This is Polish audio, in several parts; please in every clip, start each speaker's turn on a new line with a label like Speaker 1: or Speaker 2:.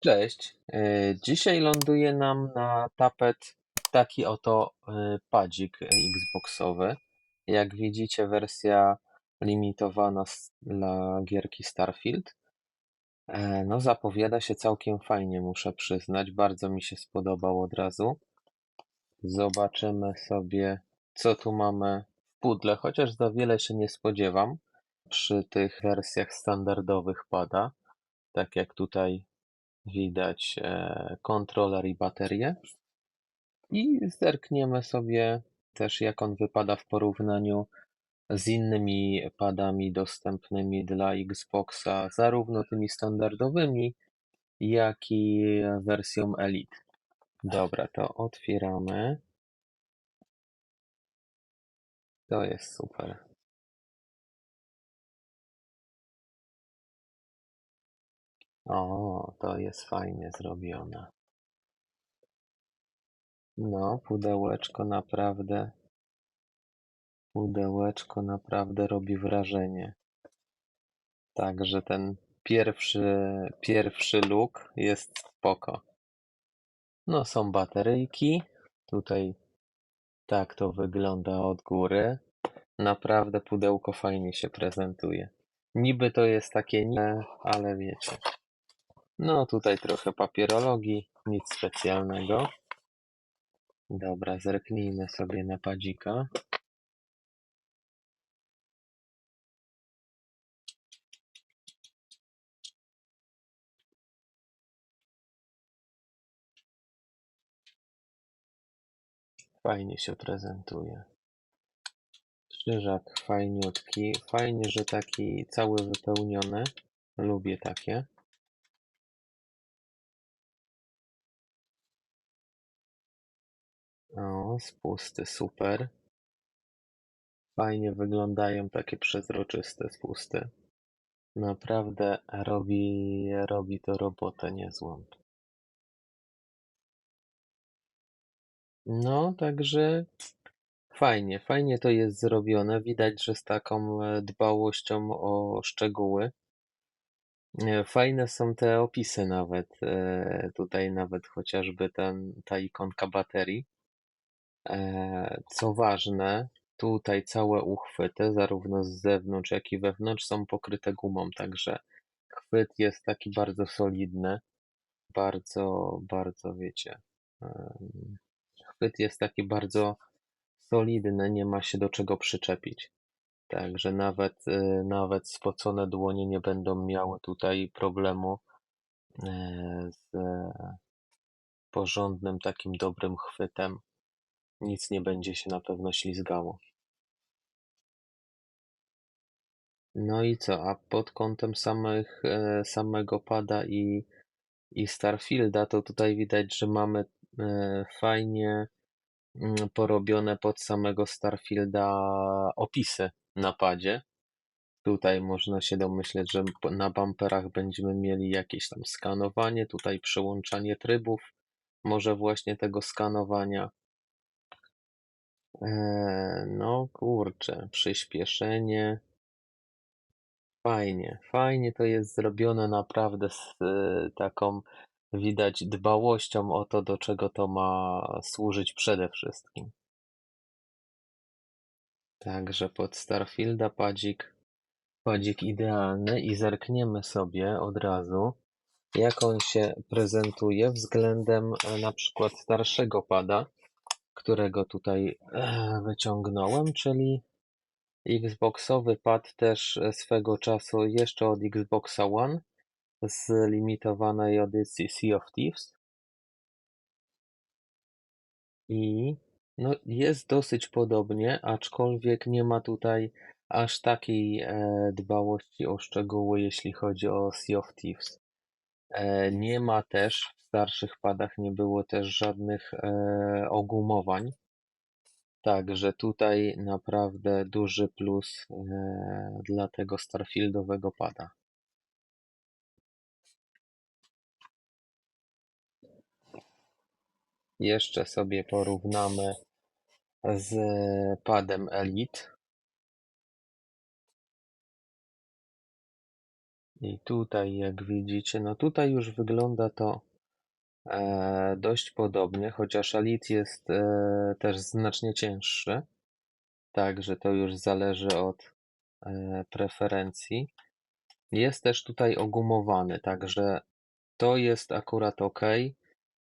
Speaker 1: Cześć. E, Dzisiaj ląduje nam na tapet taki oto e, padzik Xboxowy. Jak widzicie, wersja limitowana dla gierki Starfield. E, No, zapowiada się całkiem fajnie, muszę przyznać. Bardzo mi się spodobał od razu. Zobaczymy sobie, co tu mamy w pudle, chociaż za wiele się nie spodziewam przy tych wersjach standardowych pada. Tak jak tutaj widać e, kontroler i baterię. I zerkniemy sobie też, jak on wypada w porównaniu z innymi padami dostępnymi dla Xboxa, zarówno tymi standardowymi, jak i wersją Elite. Dobra, to otwieramy. To jest super. O, to jest fajnie zrobione. No, pudełeczko naprawdę, pudełeczko naprawdę robi wrażenie. Także ten pierwszy, pierwszy look jest spoko. No, są bateryjki. Tutaj tak to wygląda od góry. Naprawdę pudełko fajnie się prezentuje. Niby to jest takie nie, ale wiecie. No, tutaj trochę papierologii, nic specjalnego. Dobra, zerknijmy sobie na padzika. Fajnie się prezentuje. Krzyżak fajniutki. Fajnie, że taki cały wypełniony. Lubię takie. O, spusty, super. Fajnie wyglądają takie przezroczyste spusty. Naprawdę robi, robi to robotę niezłą. No, także fajnie, fajnie to jest zrobione. Widać, że z taką e, dbałością o szczegóły. E, Fajne są te opisy nawet. e, Tutaj nawet chociażby ten, ta ikonka baterii. E, Co ważne, tutaj całe uchwyty, zarówno z zewnątrz, jak i wewnątrz, są pokryte gumą, także chwyt jest taki bardzo solidny. Bardzo, bardzo wiecie. Chwyt jest taki bardzo solidny, nie ma się do czego przyczepić. Także nawet, y, nawet spocone dłonie nie będą miały tutaj problemu e, z porządnym, takim dobrym chwytem. Nic nie będzie się na pewno ślizgało. No i co? A pod kątem samych, e, samego pada i, i Starfielda, to tutaj widać, że mamy e, fajnie mm, porobione pod samego Starfielda opisy na padzie. Tutaj można się domyśleć, że na bumperach będziemy mieli jakieś tam skanowanie, tutaj przyłączanie trybów, może właśnie tego skanowania. Eee, no kurczę, przyspieszenie. Fajnie, fajnie to jest zrobione naprawdę z y, taką widać dbałością o to, do czego to ma służyć przede wszystkim. Także pod Starfielda padzik, padzik idealny i zerkniemy sobie od razu, jak on się prezentuje względem e, na przykład starszego pada, którego tutaj e, wyciągnąłem, czyli Xboxowy pad też e, swego czasu jeszcze od Xboxa One z limitowanej edycji Sea of Thieves. I no, jest dosyć podobnie, aczkolwiek nie ma tutaj aż takiej e, dbałości o szczegóły, jeśli chodzi o Sea of Thieves. E, nie ma też, w starszych padach nie było też żadnych e, ogumowań. Także tutaj naprawdę duży plus e, dla tego Starfieldowego pada. Jeszcze sobie porównamy z padem Elite. I tutaj, jak widzicie, no tutaj już wygląda to e, dość podobnie, chociaż Alit jest e, też znacznie cięższy. Także to już zależy od e, preferencji. Jest też tutaj ogumowany, także to jest akurat ok,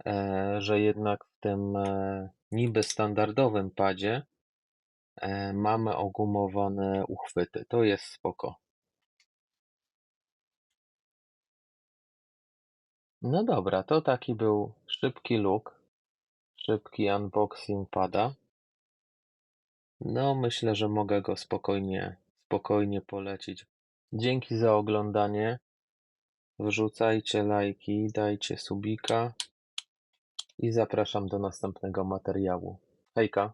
Speaker 1: e, że jednak w tym e, niby standardowym padzie e, mamy ogumowane uchwyty. To jest spoko. No dobra, to taki był szybki look, szybki unboxing pada. No, myślę, że mogę go spokojnie, spokojnie polecić. Dzięki za oglądanie. Wrzucajcie lajki, dajcie subika i zapraszam do następnego materiału. Hejka!